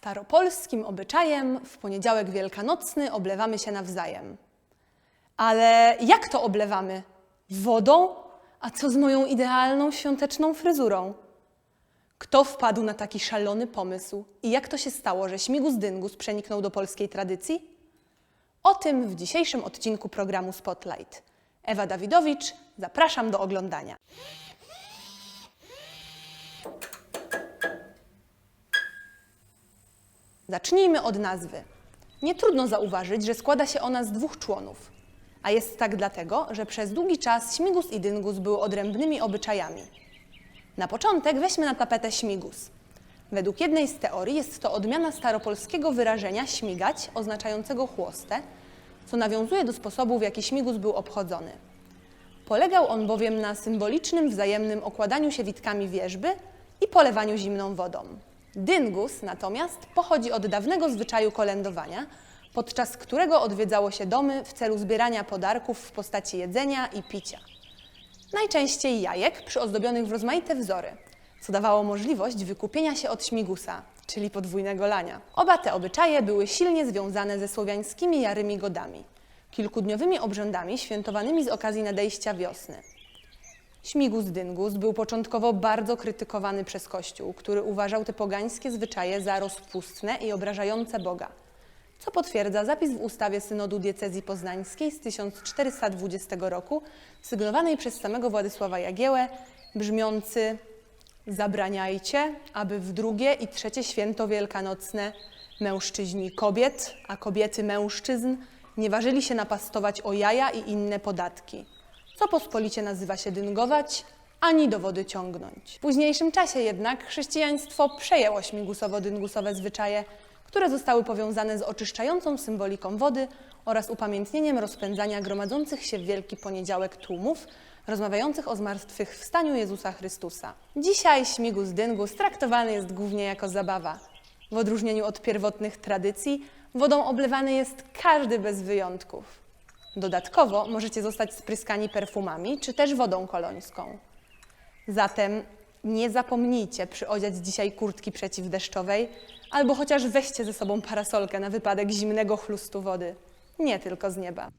Staropolskim obyczajem w poniedziałek wielkanocny oblewamy się nawzajem. Ale jak to oblewamy? Wodą? A co z moją idealną świąteczną fryzurą? Kto wpadł na taki szalony pomysł i jak to się stało, że śmigus dyngus przeniknął do polskiej tradycji? O tym w dzisiejszym odcinku programu Spotlight. Ewa Dawidowicz, zapraszam do oglądania. Zacznijmy od nazwy. Nie trudno zauważyć, że składa się ona z dwóch członów. A jest tak dlatego, że przez długi czas śmigus i dyngus były odrębnymi obyczajami. Na początek weźmy na tapetę śmigus. Według jednej z teorii jest to odmiana staropolskiego wyrażenia śmigać, oznaczającego chłostę, co nawiązuje do sposobu, w jaki śmigus był obchodzony. Polegał on bowiem na symbolicznym wzajemnym okładaniu się witkami wierzby i polewaniu zimną wodą. Dyngus natomiast pochodzi od dawnego zwyczaju kolędowania, podczas którego odwiedzało się domy w celu zbierania podarków w postaci jedzenia i picia. Najczęściej jajek przyozdobionych w rozmaite wzory, co dawało możliwość wykupienia się od śmigusa, czyli podwójnego lania. Oba te obyczaje były silnie związane ze słowiańskimi jarymi godami, kilkudniowymi obrzędami świętowanymi z okazji nadejścia wiosny. Śmigus dyngus był początkowo bardzo krytykowany przez Kościół, który uważał te pogańskie zwyczaje za rozpustne i obrażające Boga, co potwierdza zapis w ustawie Synodu Diecezji Poznańskiej z 1420 roku, sygnowanej przez samego Władysława Jagiełę, brzmiący Zabraniajcie, aby w drugie i trzecie święto wielkanocne mężczyźni kobiet, a kobiety mężczyzn nie ważyli się napastować o jaja i inne podatki, co pospolicie nazywa się dyngować, ani do wody ciągnąć. W późniejszym czasie jednak chrześcijaństwo przejęło śmigusowo-dyngusowe zwyczaje, które zostały powiązane z oczyszczającą symboliką wody oraz upamiętnieniem rozpędzania gromadzących się w Wielki Poniedziałek tłumów, rozmawiających o zmartwychwstaniu Jezusa Chrystusa. Dzisiaj śmigus dyngus traktowany jest głównie jako zabawa. W odróżnieniu od pierwotnych tradycji, wodą oblewany jest każdy bez wyjątków. Dodatkowo możecie zostać spryskani perfumami czy też wodą kolońską. Zatem nie zapomnijcie przyodziać dzisiaj kurtki przeciwdeszczowej albo chociaż weźcie ze sobą parasolkę na wypadek zimnego chlustu wody. Nie tylko z nieba.